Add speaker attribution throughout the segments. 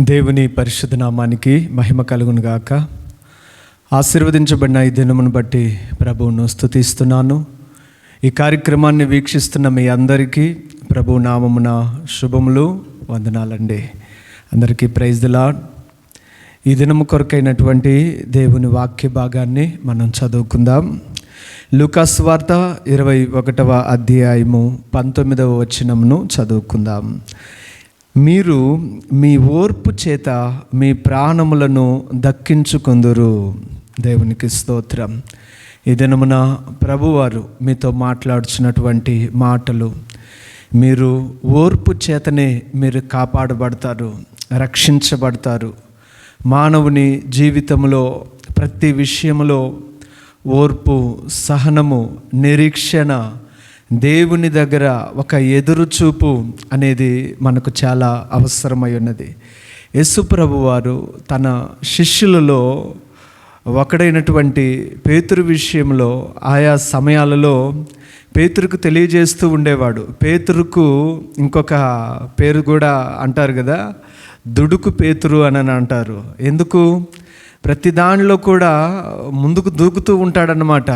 Speaker 1: దేవుని పరిశుద్ధ నామానికి మహిమ కలుగును గాక. ఆశీర్వదించబడిన ఈ దినమును బట్టి ప్రభువును స్థుతిస్తున్నాను ఈ కార్యక్రమాన్ని వీక్షిస్తున్న మీ అందరికీ ప్రభు నామమున శుభములు వందనాలండి. అందరికీ ప్రైజ్ దిలా ఈ దినము కొరకైనటువంటి దేవుని వాక్య భాగాన్ని మనం చదువుకుందాం. లూకాస్ వార్త ఇరవై ఒకటవ అధ్యాయము పంతొమ్మిదవ వచనమును చదువుకుందాం. మీరు మీ ఓర్పు చేత మీ ప్రాణములను దక్కించుకుందురు. దేవునికి స్తోత్రం. ఈ దినమున ప్రభువారు మీతో మాట్లాడుచున్నటువంటి మాటలు మీరు ఓర్పు చేతనే మీరు కాపాడబడతారు రక్షించబడతారు. మానవుని జీవితంలో ప్రతి విషయంలో ఓర్పు సహనము నిరీక్షణ దేవుని దగ్గర ఒక ఎదురుచూపు అనేది మనకు చాలా అవసరమై ఉన్నది. యేసుప్రభు వారు తన శిష్యులలో ఒకడైనటువంటి పేతురు విషయంలో ఆయా సమయాలలో పేతురుకు తెలియజేస్తూ ఉండేవాడు. పేతురుకు ఇంకొక పేరు కూడా అంటారు కదా దుడుకు పేతురు అని అంటారు. ఎందుకు? ప్రతి దానిలో కూడా ముందుకు దూకుతూ ఉంటాడనమాట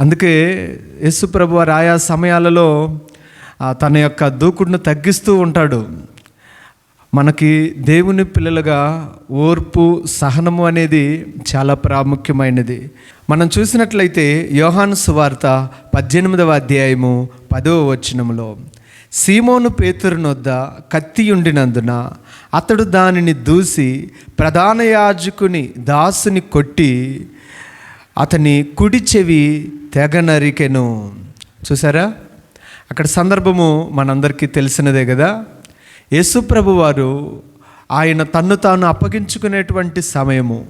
Speaker 1: అందుకే యేసుప్రభు వారు ఆయా సమయాలలో తన యొక్క దూకుడును తగ్గిస్తూ ఉంటాడు. మనకి దేవుని పిల్లలుగా ఓర్పు సహనము అనేది చాలా ప్రాముఖ్యమైనది. మనం చూసినట్లయితే యోహాను సువార్త పద్దెనిమిదవ అధ్యాయము పదవ వచనములో సీమోను పేతురునొద్ద కత్తి ఉండినందున అతడు దానిని దూసి ప్రధాన యాజకుని దాసుని కొట్టి అతని కుడి చెవి తెగ నరికెను చూసారా? అక్కడ సందర్భము మనందరికీ తెలిసినదే కదా? యేసుప్రభు వారు ఆయన తన్ను తాను అప్పగించుకునేటువంటి సమయము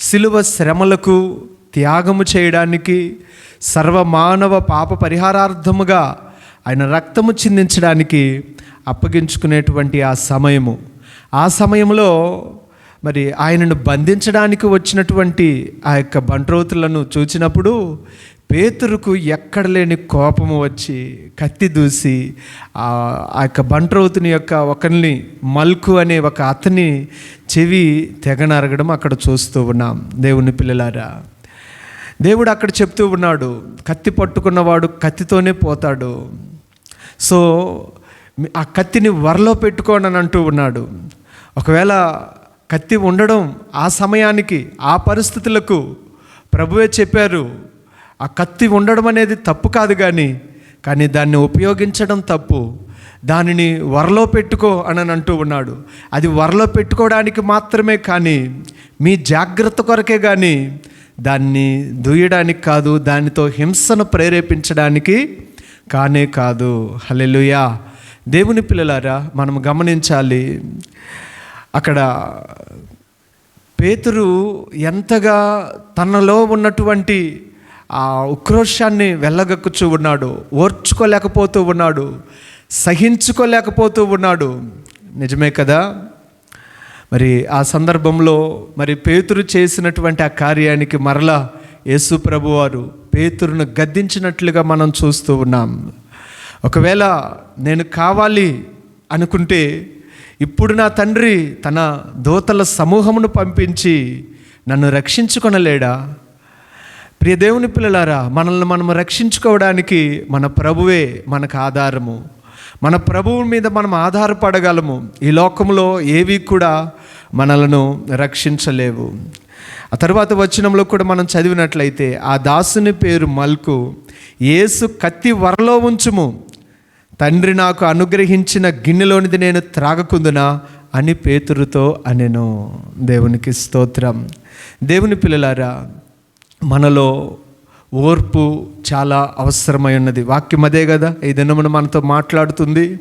Speaker 1: సిలువ శ్రమలకు త్యాగము చేయడానికి సర్వమానవ పాప పరిహారార్థముగా ఆయన రక్తము చిందించడానికి అప్పగించుకునేటువంటి ఆ సమయము. ఆ సమయంలో మరి ఆయనను బంధించడానికి వచ్చినటువంటి ఆ యొక్క బంట్రోతులను చూచినప్పుడు పేతురుకు ఎక్కడ లేని కోపము వచ్చి కత్తి దూసి ఆ ఆ యొక్క బంట్రోతుని యొక్క ఒకరిని మల్కు అనే ఒక అతని చెవి తెగ నరగడం అక్కడ చూస్తూ ఉన్నాం. దేవుని పిల్లలారా దేవుడు అక్కడ చెప్తూ ఉన్నాడు కత్తి పట్టుకున్నవాడు కత్తితోనే పోతాడు. సో ఆ కత్తిని వరలో పెట్టుకోండి అని అంటూ ఉన్నాడు. ఒకవేళ కత్తి ఉండడం ఆ సమయానికి ఆ పరిస్థితులకు ప్రభువే చెప్పారు. ఆ కత్తి ఉండడం అనేది తప్పు కాదు కానీ కానీ దాన్ని ఉపయోగించడం తప్పు. దానిని వరలో పెట్టుకో అని అంటూ ఉన్నాడు. అది వరలో పెట్టుకోవడానికి మాత్రమే కానీ మీ జాగ్రత్త కొరకే కానీ దాన్ని దూయడానికి కాదు దానితో హింసను ప్రేరేపించడానికి కానే కాదు. హలెలుయా దేవుని పిల్లలారా మనం గమనించాలి అక్కడ పేతురు ఎంతగా తనలో ఉన్నటువంటి ఆ ఉక్రోషాన్ని వెళ్ళగక్కుచూ ఉన్నాడు ఓర్చుకోలేకపోతూ ఉన్నాడు సహించుకోలేకపోతూ ఉన్నాడు. నిజమే కదా? మరి ఆ సందర్భంలో మరి పేతురు చేసినటువంటి ఆ కార్యానికి మరలా యేసు ప్రభువారు పేతురును గద్దించినట్లుగా మనం చూస్తూ ఉన్నాం. ఒకవేళ నేను కావాలి అనుకుంటే ఇప్పుడు నా తండ్రి తన దోతల సమూహమును పంపించి నన్ను రక్షించుకొనలేడా? ప్రియ దేవుని పిల్లలారా మనల్ని మనం రక్షించుకోవడానికి మన ప్రభువే మనకు ఆధారము. మన ప్రభువు మీద మనం ఆధారపడగలము. ఈ లోకంలో ఏవి కూడా మనలను రక్షించలేవు. ఆ తర్వాత వచనంలో కూడా మనం చదివినట్లయితే ఆ దాసుని పేరు మల్కు. ఏసు కత్తి వరలో ఉంచుము. తండ్రి నాకు అనుగ్రహించిన గిన్నెలోనిది నేను త్రాగకుందునా అని పేతురుతో అనెను. దేవునికి స్తోత్రం. దేవుని పిల్లలారా మనలో ఓర్పు చాలా అవసరమై ఉన్నది. వాక్యం అదే కదా? ఈ దినమున మనతో మాట్లాడుతుంది.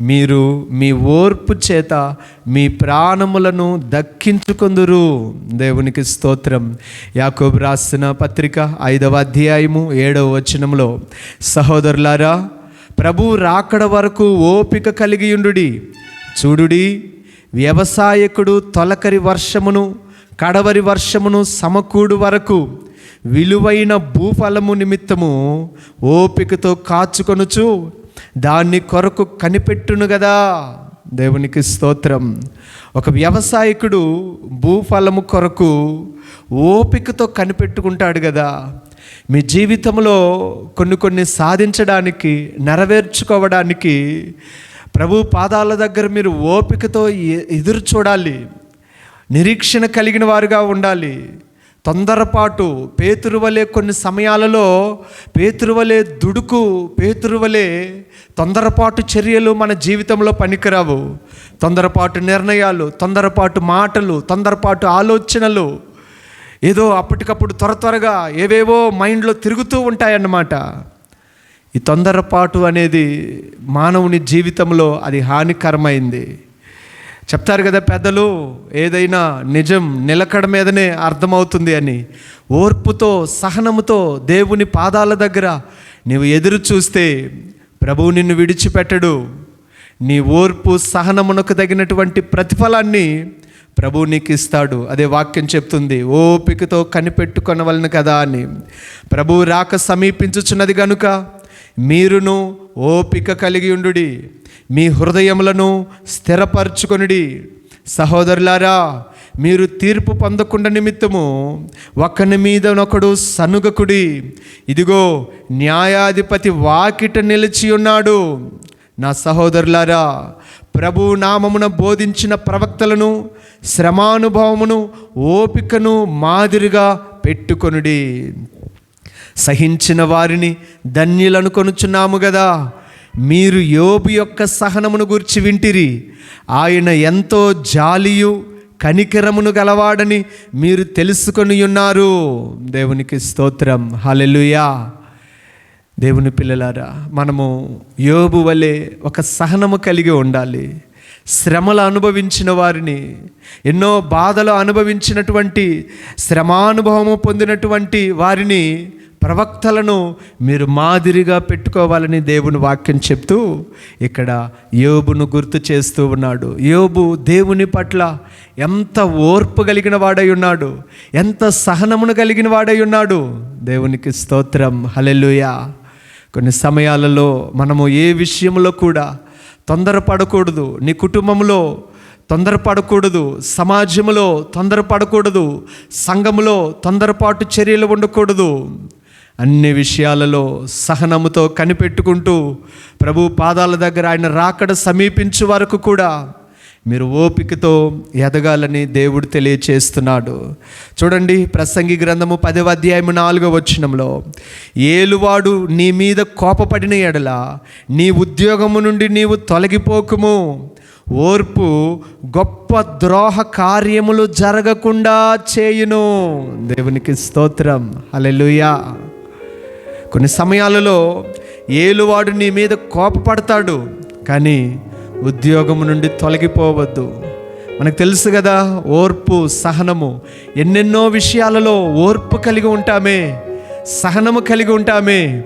Speaker 1: మీరు మీ ఓర్పు చేత మీ ప్రాణములను దక్కించుకుందురు. దేవునికి స్తోత్రం. యాకోబు రాసిన పత్రిక ఐదవ అధ్యాయము ఏడవ వచనంలో సహోదరులారా ప్రభు రాకడ వరకు ఓపిక కలిగియుండుడి చూడుడి వ్యవసాయకుడు తొలకరి వర్షమును కడవరి వర్షమును సమకూడు వరకు విలువైన భూఫలము నిమిత్తము ఓపికతో కాచుకొనుచు దాన్ని కొరకు కనిపెట్టును కదా దేవునికి స్తోత్రం. ఒక వ్యవసాయకుడు భూఫలము కొరకు ఓపికతో కనిపెట్టుకుంటాడు కదా మీ జీవితంలో కొన్ని కొన్ని సాధించడానికి నెరవేర్చుకోవడానికి ప్రభు పాదాల దగ్గర మీరు ఓపికతో ఎదురు చూడాలి. నిరీక్షణ కలిగిన వారుగా ఉండాలి. తొందరపాటు పేతురువలే కొన్ని సమయాలలో పేతురువలే దుడుకు పేతురువలే తొందరపాటు చర్యలు మన జీవితంలో పనికిరావు. తొందరపాటు నిర్ణయాలు తొందరపాటు మాటలు తొందరపాటు ఆలోచనలు ఏదో అప్పటికప్పుడు త్వర త్వరగా ఏవేవో మైండ్లో తిరుగుతూ ఉంటాయన్నమాట. ఈ తొందరపాటు అనేది మానవుని జీవితంలో అది హానికరమైంది. చెప్తారు కదా పెద్దలు ఏదైనా నిజం నిలకడ మీదనే అర్థమవుతుంది అని. ఓర్పుతో సహనముతో దేవుని పాదాల దగ్గర నీవు ఎదురు చూస్తే ప్రభువు నిన్ను విడిచిపెట్టడు. నీ ఓర్పు సహనమునకు తగినటువంటి ప్రతిఫలాన్ని ప్రభువు నీకు ఇస్తాడు అదే వాక్యం చెప్తుంది. ఓపికతో కనిపెట్టుకొనవలను కదా అని. ప్రభువు రాక సమీపించుచున్నది గనుక మీరును ఓపిక కలిగి ఉండుడి. మీ హృదయములను స్థిరపరచుకొనిడి. సహోదరులారా మీరు తీర్పు పొందకుండా నిమిత్తము ఒకని మీదనొకడు సనుగకుడి. ఇదిగో న్యాయాధిపతి వాకిట నిలిచి ఉన్నాడు. నా సహోదరులారా ప్రభు నామమున బోధించిన ప్రవక్తలను శ్రమానుభవమును ఓపికను మాదిరిగా పెట్టుకొనుడి. సహించిన వారిని ధన్యులను కొనుచున్నాము కదా మీరు యోబు యొక్క సహనమును గురించి వింటిరి. ఆయన ఎంతో జాలియు కనికరమును గలవాడని మీరు తెలుసుకొని ఉన్నారు. దేవునికి స్తోత్రం. హలెలుయా దేవుని పిల్లలారా మనము యోబు వలె ఒక సహనము కలిగి ఉండాలి. శ్రమలు అనుభవించిన వారిని ఎన్నో బాధలు అనుభవించినటువంటి శ్రమానుభవము పొందినటువంటి వారిని ప్రవక్తలను మీరు మాదిరిగా పెట్టుకోవాలని దేవుని వాక్యం చెప్తూ ఇక్కడ యోబును గుర్తు చేస్తూ ఉన్నాడు. యోబు దేవుని పట్ల ఎంత ఓర్పు కలిగిన వాడై ఉన్నాడు. ఎంత సహనమును కలిగిన వాడై ఉన్నాడు. దేవునికి స్తోత్రం. హలెలుయా కొన్ని సమయాలలో మనము ఏ విషయంలో కూడా తొందరపడకూడదు. నీ కుటుంబంలో తొందరపడకూడదు. సమాజంలో తొందరపడకూడదు. సంఘములో తొందరపాటు చర్యలు ఉండకూడదు. అన్ని విషయాలలో సహనముతో కనిపెట్టుకుంటూ ప్రభు పాదాల దగ్గర ఆయన రాకడ సమీపించే వరకు కూడా మీరు ఓపికతో ఎదగాలని దేవుడు తెలియచేస్తున్నాడు. చూడండి ప్రసంగి గ్రంథము పదవ అధ్యాయము నాలుగో వచ్చినంలో ఏలువాడు నీ మీద కోపపడిన ఎడల నీ ఉద్యోగము నుండి నీవు తొలగిపోకుము. ఓర్పు గొప్ప ద్రోహ కార్యములు జరగకుండా చేయును. దేవునికి స్తోత్రం. అలెలుయా కొన్ని సమయాలలో ఏలువాడు నీ మీద కోపపడతాడు కానీ ఉద్యోగం నుండి తొలగిపోవద్దు. మనకు తెలుసు కదా ఓర్పు సహనము. ఎన్నెన్నో విషయాలలో ఓర్పు కలిగి ఉంటామే సహనము కలిగి ఉంటామే.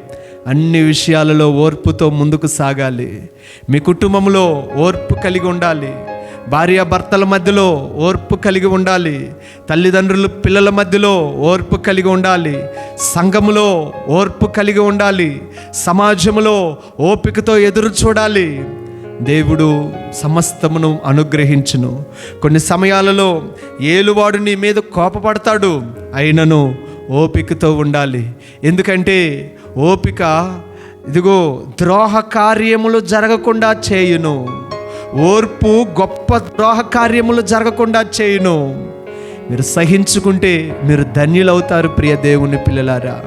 Speaker 1: అన్ని విషయాలలో ఓర్పుతో ముందుకు సాగాలి. మీ కుటుంబంలో ఓర్పు కలిగి ఉండాలి. భార్య భర్తల మధ్యలో ఓర్పు కలిగి ఉండాలి. తల్లిదండ్రులు పిల్లల మధ్యలో ఓర్పు కలిగి ఉండాలి. సంఘములో ఓర్పు కలిగి ఉండాలి. సమాజంలో ఓపికతో ఎదురు చూడాలి. దేవుడు సమస్తమును అనుగ్రహించును. కొన్ని సమయాలలో ఏలువాడు నీ మీద కోపపడతాడు. అయినను ఓపికతో ఉండాలి. ఎందుకంటే ఓపిక ఇదిగో ద్రోహ కార్యములు జరగకుండా చేయును. ఓర్పు గొప్ప ద్రోహ కార్యములు జరగకుండా చేయును. మీరు సహించుకుంటే మీరు ధన్యులవుతారు ప్రియ దేవుని పిల్లలారా.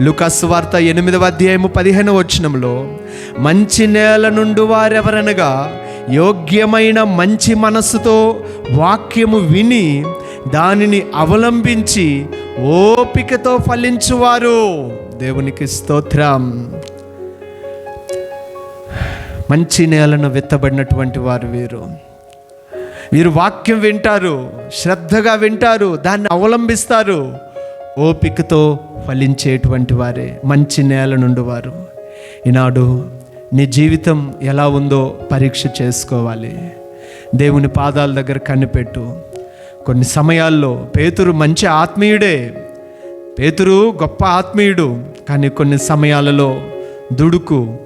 Speaker 1: లుకాస్ వార్త ఎనిమిదవ అధ్యాయము పదిహేను వచనంలో మంచి నేల నుండి వారెవరనగా యోగ్యమైన మంచి మనస్సుతో వాక్యము విని దానిని అవలంబించి ఓపికతో ఫలించువారు. దేవునికి స్తోత్రం. మంచి నేలను విత్తబడినటువంటి వారు వీరు. వీరు వాక్యం వింటారు శ్రద్ధగా వింటారు దాన్ని అవలంబిస్తారు ఓపికతో ఫలించేటువంటి వారే మంచి నేల నుండి వారు. ఈనాడు నీ జీవితం ఎలా ఉందో పరీక్ష చేసుకోవాలి. దేవుని పాదాల దగ్గర కనిపెట్టు. కొన్ని సమయాల్లో పేతురు మంచి ఆత్మీయుడే. పేతురు గొప్ప ఆత్మీయుడు కానీ కొన్ని సమయాలలో దుడుకు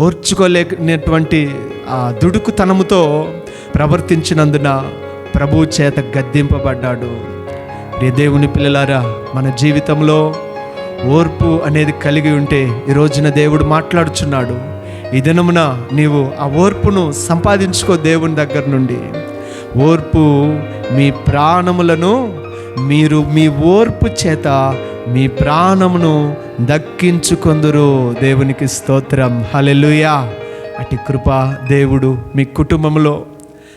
Speaker 1: ఓర్చుకోలేనటువంటి ఆ దుడుకుతనముతో ప్రవర్తించినందున ప్రభు చేత గద్దింపబడ్డాడు. రే దేవుని పిల్లలారా మన జీవితంలో ఓర్పు అనేది కలిగి ఉంటే ఈ రోజున దేవుడు మాట్లాడుచున్నాడు. ఈ దినమున నీవు ఆ ఓర్పును సంపాదించుకో దేవుని దగ్గర నుండి. ఓర్పు మీ ప్రాణములను మీరు మీ ఓర్పు చేత మీ ప్రాణమును దక్కించుకొందురు దేవునికి స్తోత్రం. హలెలుయా అటు కృప దేవుడు మీ కుటుంబంలో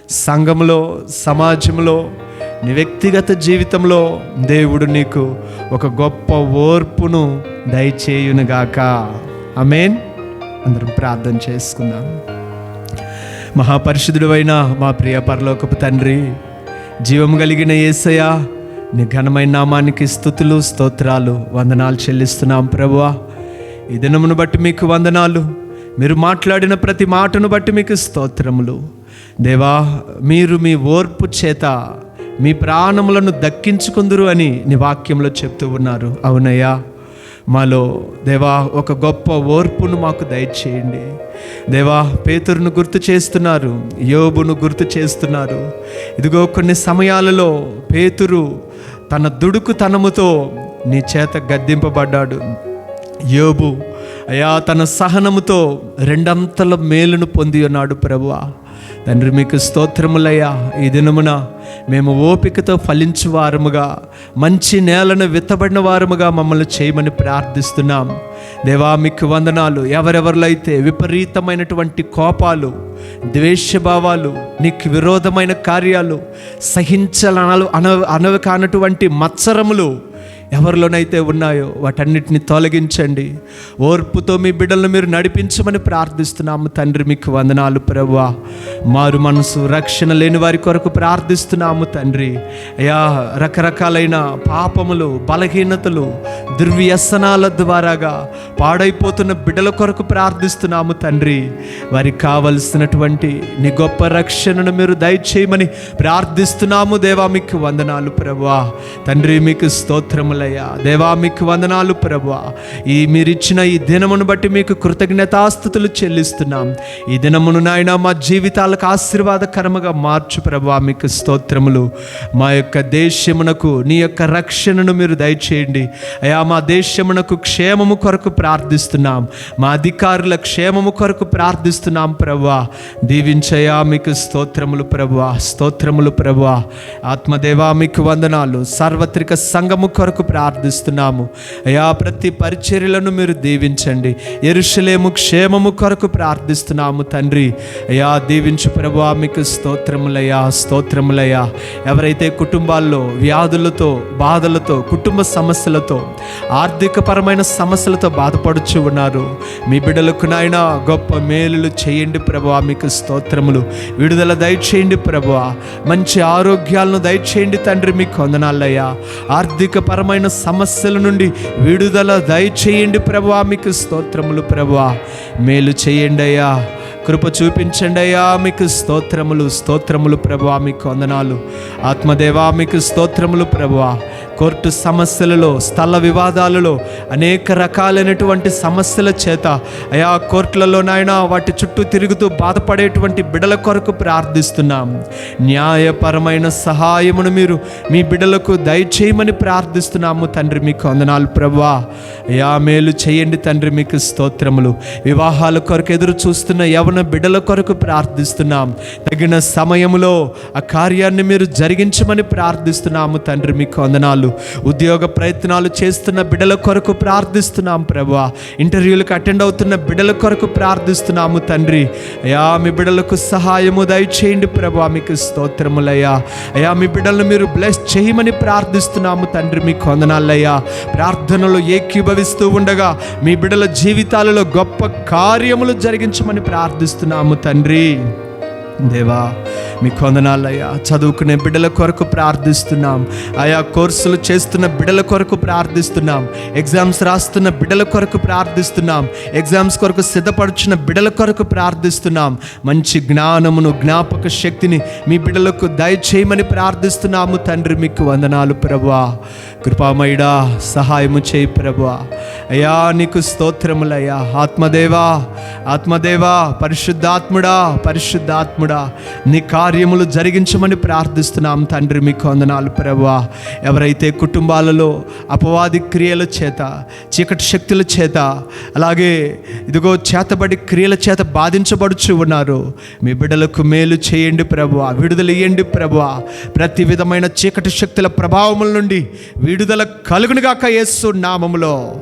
Speaker 1: సంఘంలో సమాజంలో నీ వ్యక్తిగత జీవితంలో దేవుడు నీకు ఒక గొప్ప ఓర్పును దయచేయునుగాక. అమేన్ అందరం ప్రార్థన చేసుకుందాం. మహాపరిశుద్ధుడు అయిన మా ప్రియ పరలోకపు తండ్రి జీవం కలిగిన ఏసయ నీ ఘనమైన నామానికి స్థుతులు స్తోత్రాలు వందనాలు చెల్లిస్తున్నాం ప్రభువా. ఈ దినమును బట్టి మీకు వందనాలు. మీరు మాట్లాడిన ప్రతి మాటను బట్టి మీకు స్తోత్రములు. దేవా మీరు మీ ఓర్పు చేత మీ ప్రాణములను దక్కించుకుందురు అని నీ వాక్యంలో చెప్తూ ఉన్నారు. అవునయ్యా మాలో దేవా ఒక గొప్ప ఓర్పును మాకు దయచేయండి. దేవా పేతురును గుర్తు చేస్తున్నారు యోబును గుర్తు చేస్తున్నారు. ఇదిగో కొన్ని సమయాలలో పేతురు తన దుడుకుతనముతో నీ చేత గద్దింపబడ్డాడు. యోబు అయా తన సహనముతో రెండంతల మేలును పొంది ఉన్నాడు ప్రభువా. తండ్రి మీకు స్తోత్రములయ్యా. ఈ దినమున మేము ఓపికతో ఫలించు వారముగా మంచి నేలను విత్తబడిన వారముగా మమ్మల్ని చేయమని ప్రార్థిస్తున్నాం. దేవా మీకు వందనాలు. ఎవరెవరిలైతే అయితే విపరీతమైనటువంటి కోపాలు ద్వేషభావాలు నీకు విరోధమైన కార్యాలు సహించలనలు అన అనవి కానటువంటి మత్సరములు ఎవరిలోనైతే ఉన్నాయో వాటన్నిటిని తొలగించండి. ఓర్పుతో మీ బిడ్డలను మీరు నడిపించమని ప్రార్థిస్తున్నాము. తండ్రి మీకు వందనాలు ప్రభువా. మారు మనసు రక్షణ లేని వారి కొరకు ప్రార్థిస్తున్నాము తండ్రి. అయా రకరకాలైన పాపములు బలహీనతలు దుర్వ్యసనాల ద్వారాగా పాడైపోతున్న బిడ్డల కొరకు ప్రార్థిస్తున్నాము తండ్రి. వారికి కావలసినటువంటి నీ గొప్ప రక్షణను మీరు దయచేయమని ప్రార్థిస్తున్నాము దేవా. మీకు వందనాలు ప్రభువా. తండ్రి మీకు స్తోత్రములు వందనాలయ్యా దేవా మీకు వందనాలు ప్రభువా. ఈ మీరిచ్చిన ఈ దినమును బట్టి మీకు కృతజ్ఞతాస్థుతులు చెల్లిస్తున్నాం. ఈ దినమును నాయన మా జీవితాలకు ఆశీర్వాదకరముగా మార్చు ప్రభువా మీకు స్తోత్రములు. మా యొక్క దేశమునకు నీ యొక్క రక్షణను మీరు దయచేయండి. అయా మా దేశమునకు క్షేమము కొరకు ప్రార్థిస్తున్నాం. మా అధికారుల క్షేమము కొరకు ప్రార్థిస్తున్నాం ప్రభువా. దీవించయా మీకు స్తోత్రములు ప్రభువా స్తోత్రములు ప్రభువా. ఆత్మదేవా మీకు వందనాలు. సార్వత్రిక సంఘము కొరకు ప్రార్థిస్తున్నాము. అయా ప్రతి పరిచర్యలను మీరు దీవించండి. ఎరుషలేము క్షేమము కొరకు ప్రార్థిస్తున్నాము తండ్రి. అయా దీవించు ప్రభా మీకు స్తోత్రములయ్యా స్తోత్రములయ్యా. ఎవరైతే కుటుంబాల్లో వ్యాధులతో బాధలతో కుటుంబ సమస్యలతో ఆర్థికపరమైన సమస్యలతో బాధపడుచు ఉన్నారు. మీ బిడ్డలకు నాయన గొప్ప మేలులు చేయండి ప్రభా మీకు స్తోత్రములు. విడుదల దయచేయండి ప్రభా మంచి ఆరోగ్యాలను దయచేయండి తండ్రి మీకు వందనాలయ్యా. ఆర్థిక రకమైన సమస్యల నుండి విడుదల దయచేయండి ప్రభా. మీకు స్తోత్రములు ప్రభా. మేలు చేయండి అయ్యా. కృప చూపించండి అయ్యా. మీకు స్తోత్రములు స్తోత్రములు ప్రభా. మీకు వందనాలు. ఆత్మదేవా మీకు స్తోత్రములు ప్రభా. కోర్టు సమస్యలలో స్థల వివాదాలలో అనేక రకాలైనటువంటి సమస్యల చేత అయా కోర్టులలో నాయన వాటి చుట్టూ తిరుగుతూ బాధపడేటువంటి బిడల కొరకు ప్రార్థిస్తున్నాం. న్యాయపరమైన సహాయమును మీరు మీ బిడలకు దయచేయమని ప్రార్థిస్తున్నాము తండ్రి మీకు వందనాలు ప్రభా అయా మేలు చేయండి తండ్రి మీకు స్తోత్రములు. వివాహాల కొరకు ఎదురు చూస్తున్న యవన బిడల కొరకు ప్రార్థిస్తున్నాం. తగిన సమయములో ఆ కార్యాన్ని మీరు జరిగించమని ప్రార్థిస్తున్నాము తండ్రి మీకు వందనాలు. ఉద్యోగ ప్రయత్నాలు చేస్తున్న బిడల కొరకు ప్రార్థిస్తున్నాం ప్రభువా ఇంటర్వ్యూలకు అటెండ్ అవుతున్న బిడల కొరకు ప్రార్థిస్తున్నాము తండ్రి. అయా మీ బిడలకు సహాయము దయచేయండి ప్రభువా మీకు స్తోత్రములయ్యా. అయా మీ బిడ్డలను మీరు బ్లెస్ చేయమని ప్రార్థిస్తున్నాము తండ్రి మీకు వందనాలయ్యా ప్రార్థనలు ఏకీభవిస్తూ ఉండగా మీ బిడ్డల జీవితాలలో గొప్ప కార్యములు జరిగించమని ప్రార్థిస్తున్నాము తండ్రి. దేవా మీ కొందనాలయ్యా చదువుకునే బిడ్డల కొరకు ప్రార్థిస్తున్నాం. ఆయా కోర్సులు చేస్తున్న బిడ్డల కొరకు ప్రార్థిస్తున్నాం. ఎగ్జామ్స్ రాస్తున్న బిడ్డల కొరకు ప్రార్థిస్తున్నాం. ఎగ్జామ్స్ కొరకు సిద్ధపడుచున్న బిడ్డల కొరకు ప్రార్థిస్తున్నాం. మంచి జ్ఞానమును జ్ఞాపక శక్తిని మీ బిడ్డలకు దయచేయమని ప్రార్థిస్తున్నాము. తండ్రి మీకు వందనాలు ప్రభా కృపామయుడా సహాయము చేయి ప్రభువా అయ్యా నీకు స్తోత్రములయ్యా. ఆత్మదేవా ఆత్మదేవా పరిశుద్ధాత్ముడా పరిశుద్ధాత్ముడా. నీ కార్యములు జరిగించమని ప్రార్థిస్తున్నాం తండ్రి మీకు వందనాలు ప్రభువా ఎవరైతే కుటుంబాలలో అపవాది క్రియల చేత చీకటి శక్తుల చేత అలాగే ఇదిగో చేతబడి క్రియల చేత బాధించబడుచు ఉన్నారు. మీ బిడ్డలకు మేలు చేయండి ప్రభువా విడుదల ఇయ్యండి ప్రభువా ప్రతి విధమైన చీకటి శక్తుల ప్రభావముల నుండి విడుదల కలుగునుగాక యేసు నామములో.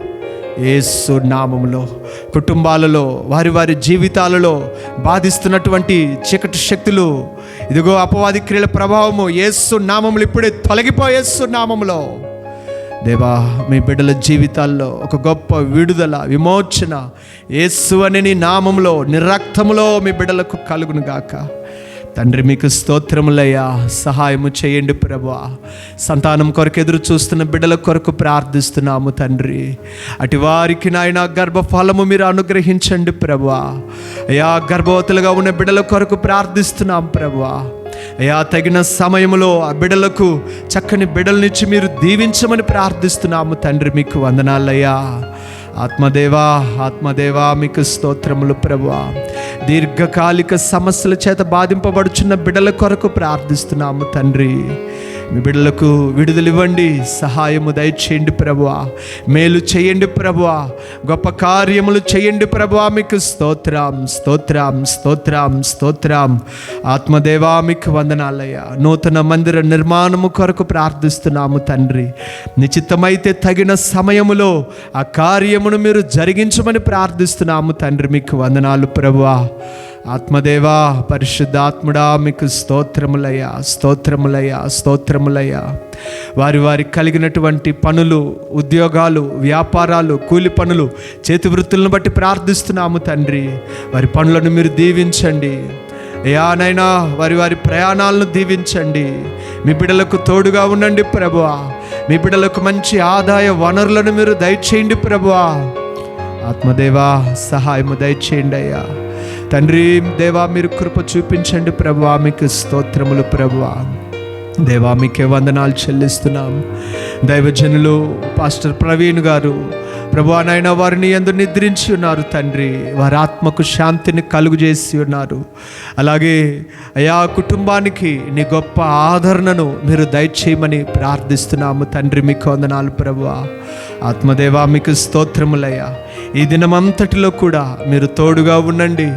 Speaker 1: యేసు నామములో. కుటుంబాలలో వారి వారి జీవితాలలో బాధిస్తున్నటువంటి చీకటి శక్తులు ఇదిగో అపవాది క్రియల ప్రభావము యేసు నామములు ఇప్పుడే తొలగిపోయేసు నామములో. దేవా మీ బిడ్డల జీవితాల్లో ఒక గొప్ప విడుదల విమోచన యేసు అనే నీ నామములో నిరక్తములో మీ బిడ్డలకు కలుగును గాక. తండ్రి మీకు స్తోత్రములయ్యా. సహాయము చేయండి ప్రభా. సంతానం కొరకు ఎదురు చూస్తున్న బిడ్డల కొరకు ప్రార్థిస్తున్నాము తండ్రి. అటు వారికి నాయన గర్భఫలము మీరు అనుగ్రహించండి ప్రభా. అయా గర్భవతులుగా ఉన్న బిడ్డల కొరకు ప్రార్థిస్తున్నాం ప్రభా. అయా తగిన సమయంలో ఆ బిడలకు చక్కని బిడలనిచ్చి మీరు దీవించమని ప్రార్థిస్తున్నాము తండ్రి మీకు వందనాలయ్యా. ఆత్మదేవా ఆత్మదేవా మీకు స్తోత్రములు ప్రభువా. దీర్ఘకాలిక సమస్యల చేత బాధింపబడుచున్న బిడల కొరకు ప్రార్థిస్తున్నాము తండ్రి. మీ బిడ్డలకు విడుదలివ్వండి. సహాయము దయచేయండి ప్రభువా. మేలు చేయండి ప్రభువా. గొప్ప కార్యములు చేయండి ప్రభువా. మీకు స్తోత్రం స్తోత్రం స్తోత్రం స్తోత్రం. ఆత్మదేవా మీకు వందనాలయ్యా. నూతన మందిర నిర్మాణము కొరకు ప్రార్థిస్తున్నాము తండ్రి. నిశ్చితమైతే తగిన సమయములో ఆ కార్యమును మీరు జరిగించమని ప్రార్థిస్తున్నాము తండ్రి. మీకు వందనాలు ప్రభువా. ఆత్మదేవా పరిశుద్ధాత్ముడా మీకు స్తోత్రములయ్యా స్తోత్రములయ్యా స్తోత్రములయ్యా. వారి వారి కలిగినటువంటి పనులు ఉద్యోగాలు వ్యాపారాలు కూలి పనులు చేతి వృత్తులను బట్టి ప్రార్థిస్తున్నాము తండ్రి. వారి పనులను మీరు దీవించండి. యానైనా వారి వారి ప్రయాణాలను దీవించండి. మీ బిడ్డలకు తోడుగా ఉండండి ప్రభువా. మీ బిడ్డలకు మంచి ఆదాయ వనరులను మీరు దయచేయండి ప్రభువా. ఆత్మదేవా సహాయము దయచేయండి అయ్యా. తండ్రి దేవా మీరు కృప చూపించండి ప్రభు మీకు స్తోత్రములు ప్రభు. దేవా మీకే వందనాలు చెల్లిస్తున్నాం. దైవజనులు పాస్టర్ ప్రవీణ్ గారు ప్రభు నాయన వారిని ఎందు నిద్రించి ఉన్నారు తండ్రి. వారి ఆత్మకు శాంతిని కలుగు చేసి ఉన్నారు. అలాగే అయా కుటుంబానికి నీ గొప్ప ఆదరణను మీరు దయచేయమని ప్రార్థిస్తున్నాము తండ్రి మీకు వందనాలు ప్రభువా ఆత్మదేవా మీకు స్తోత్రములయ్యా. ఈ దినమంతటిలో కూడా మీరు తోడుగా ఉండండి.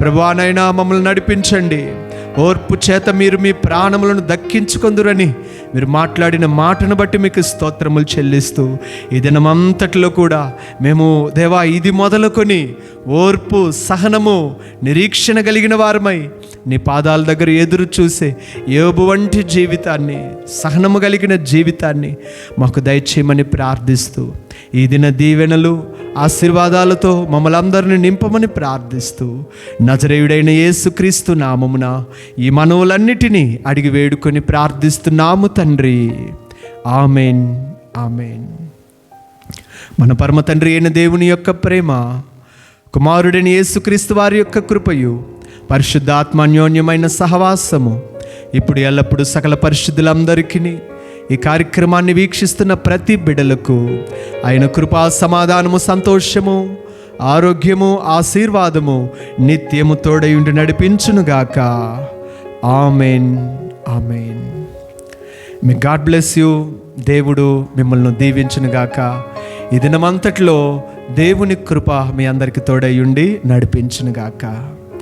Speaker 1: ప్రభానైనా మమ్మల్ని నడిపించండి. ఓర్పు చేత మీరు మీ ప్రాణములను దక్కించుకుందురని మీరు మాట్లాడిన మాటను బట్టి మీకు స్తోత్రములు చెల్లిస్తూ ఈ దినమంతటిలో కూడా మేము దేవా ఇది మొదలుకొని ఓర్పు సహనము నిరీక్షణ కలిగిన వారమై నీ పాదాల దగ్గర ఎదురు చూసే ఏబు వంటి జీవితాన్ని సహనము కలిగిన జీవితాన్ని మాకు దయచేయమని ప్రార్థిస్తూ ఈ దిన దీవెనలు ఆశీర్వాదాలతో మమ్మల్ని అందరిని నింపమని ప్రార్థిస్తూ నజరేయుడైన యేసుక్రీస్తు నామమున ఈ మనవులన్నిటినీ అడిగి వేడుకొని ప్రార్థిస్తున్నాము తండ్రి. Amen amen. మన పరమ తండ్రి అయిన దేవుని యొక్క ప్రేమ కుమారుడైన యేసుక్రీస్తు వారి యొక్క కృపయు పరిశుద్ధాత్మాన్యోన్యమైన సహవాసము. ఇప్పుడు ఎల్లప్పుడూ సకల పరిశుద్ధులందరికీ ఈ కార్యక్రమాన్ని వీక్షిస్తున్న ప్రతి బిడలకు ఆయన కృపా సమాధానము సంతోషము ఆరోగ్యము ఆశీర్వాదము నిత్యము తోడయుండి నడిపించునుగాక. ఆమెన్. ఆమెన్. మీ గాడ్ బ్లెస్ యూ దేవుడు మిమ్మల్ని దీవించునుగాక. ఈ దినమంతట్లో దేవుని కృప మీ అందరికి తోడయుండి నడిపించునుగాక.